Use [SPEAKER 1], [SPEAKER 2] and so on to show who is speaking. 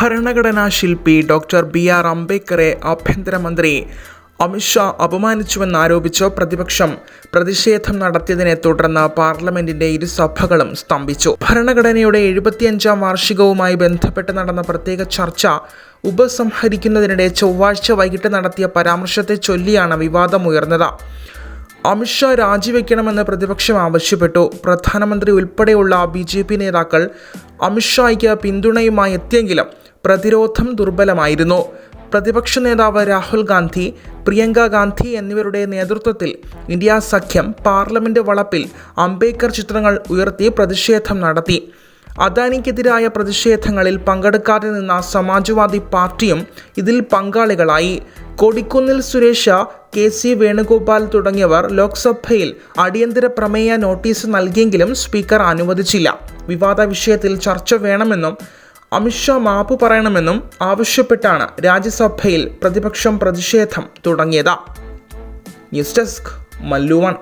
[SPEAKER 1] ഭരണഘടനാ ശില്പി doctor B R അംബേദ്കറെ ആഭ്യന്തരമന്ത്രി അമിത്ഷാ അപമാനിച്ചുവെന്നാരോപിച്ച് പ്രതിപക്ഷം പ്രതിഷേധം നടത്തിയതിനെ തുടർന്ന് പാർലമെന്റിന്റെ ഇരുസഭകളും സ്തംഭിച്ചു. ഭരണഘടനയുടെ എഴുപത്തിയഞ്ചാം വാർഷികവുമായി ബന്ധപ്പെട്ട് നടന്ന പ്രത്യേക ചർച്ച ഉപസംഹരിക്കുന്നതിനിടെ ചൊവ്വാഴ്ച വൈകിട്ട് നടത്തിയ പരാമർശത്തെ ചൊല്ലിയാണ് വിവാദമുയർന്നത് അമിത്ഷാ രാജിവെക്കണമെന്ന് പ്രതിപക്ഷം ആവശ്യപ്പെട്ടു. പ്രധാനമന്ത്രി ഉൾപ്പെടെയുള്ള ബി നേതാക്കൾ അമിത്ഷായ്ക്ക് പിന്തുണയുമായി എത്തിയെങ്കിലും പ്രതിരോധം ദുർബലമായിരുന്നു. പ്രതിപക്ഷ നേതാവ് രാഹുൽ ഗാന്ധി പ്രിയങ്ക ഗാന്ധി എന്നിവരുടെ നേതൃത്വത്തിൽ ഇന്ത്യ സഖ്യം പാർലമെന്റ് വളപ്പിൽ അംബേദ്കർ ചിത്രങ്ങൾ ഉയർത്തി പ്രതിഷേധം നടത്തി. അദാനിക്കെതിരായ പ്രതിഷേധങ്ങളിൽ പങ്കെടുക്കാതെ നിന്ന സമാജ്വാദി പാർട്ടിയും ഇതിൽ പങ്കാളികളായി. കൊടിക്കുന്നിൽ സുരേഷ കെ സി വേണുഗോപാൽ തുടങ്ങിയവർ ലോക്സഭയിൽ അടിയന്തര പ്രമേയ നോട്ടീസ് നൽകിയെങ്കിലും സ്പീക്കർ അനുവദിച്ചില്ല. വിവാദ വിഷയത്തിൽ ചർച്ച വേണമെന്നും അമിത്ഷാ മാപ്പ് പറയണമെന്നും ആവശ്യപ്പെട്ടാണ് രാജ്യസഭയിൽ പ്രതിപക്ഷം പ്രതിഷേധം തുടങ്ങിയത്. News desk മല്ലുവൺ